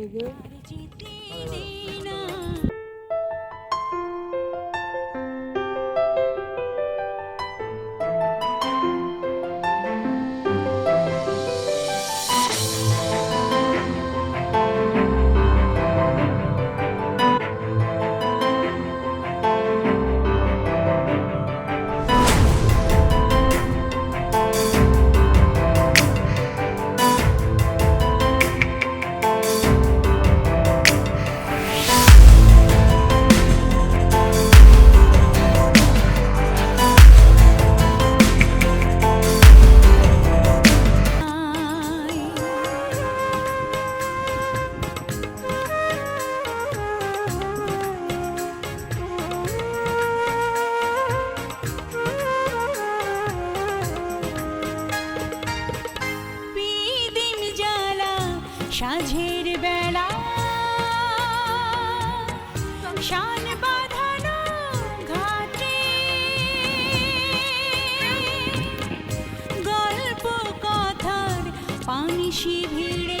Mm-hmm. সাঁঝের বেলা। শান বাঁধানো ঘাটে। গল্প কথার পানি শিভে